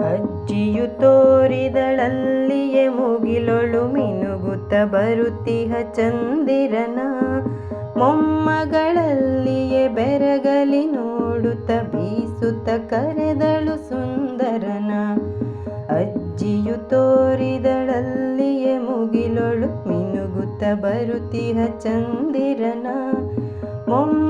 ಅಜ್ಜಿಯು ತೋರಿದಳಲ್ಲಿಯೇ ಮುಗಿಲೊಳು ಮಿನುಗುತ್ತ ಬರುತ್ತಿಹ ಚಂದಿರನ. ಮೊಮ್ಮಗಳಲ್ಲಿಯೇ ಬೆರಗಲಿ ನೋಡುತ್ತ ಬೀಸುತ್ತ ಕರೆದಳು ಸುಂದರನ. ಅಜ್ಜಿಯು ತೋರಿದಳಲ್ಲಿಯೇ ಮುಗಿಲೊಳು ಮಿನುಗುತ್ತ ಬರುತ್ತಿಹ ಚಂದಿರನ. ಮೊಮ್ಮಗಳಲ್ಲಿಯೇ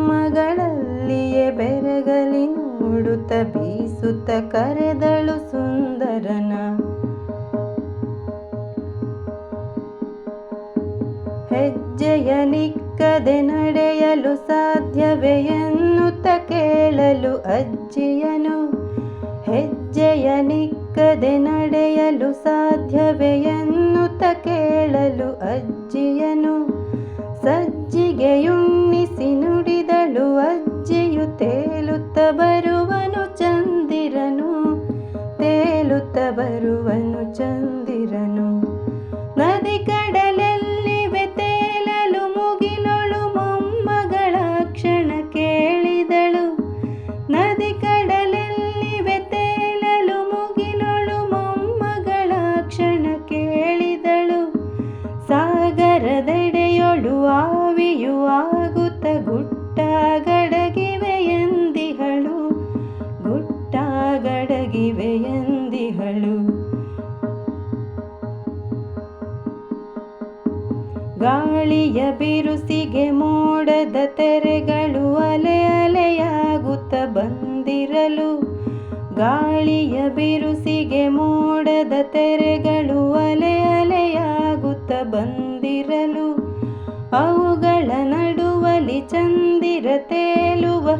ಬೆರಗಲಿ ನೋಡುತ್ತ ಬೀಸುತ್ತ ಕರೆದಳು ಸುಂದರನ. ಹೆಜ್ಜೆಯ ನಿಕ್ಕದೆ ನಡೆಯಲು ಸಾಧ್ಯವೇ ಎನ್ನುತ್ತ ಕೇಳಲು ಅಜ್ಜಿಯನು. ಹೆಜ್ಜೆಯ ನಿಕ್ಕದೆ ನಡೆಯಲು ಸಾಧ್ಯವೇ ಗಾಳಿಯ ಬಿರುಸಿಗೆ ಮೋಡದ ತೆರೆಗಳು ಅಲೆ ಅಲೆಯಾಗುತ್ತ ಬಂದಿರಲು. ಗಾಳಿಯ ಬಿರುಸಿಗೆ ಮೋಡದ ತೆರೆಗಳು ಅಲೆ ಅಲೆಯಾಗುತ್ತ ಬಂದಿರಲು. ಅವುಗಳ ನಡುವಲಿ ಚಂದಿರ ತೇಲುವ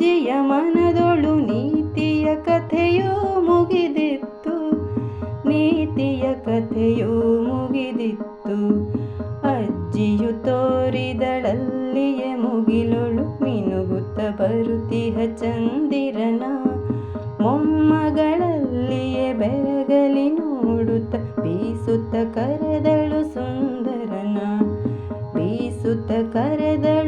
ಅಜ್ಜಿಯ ಮನದೊಳು ನೀತಿಯ ಕಥೆಯೂ ಮುಗಿದಿತ್ತು. ನೀತಿಯ ಕಥೆಯೂ ಮುಗಿದಿತ್ತು. ಅಜ್ಜಿಯು ತೋರಿದಳಲ್ಲಿಯೇ ಮುಗಿಲೊಳು ಮಿನುಗುತ್ತ ಬರುತ್ತಿಹ ಚಂದಿರನ. ಮೊಮ್ಮಗಳಲ್ಲಿಯೇ ಬೆರಗಲಿ ನೋಡುತ್ತ ಬೀಸುತ್ತ ಕರೆದಳು ಸುಂದರನ. ಬೀಸುತ್ತ ಕರೆದಳು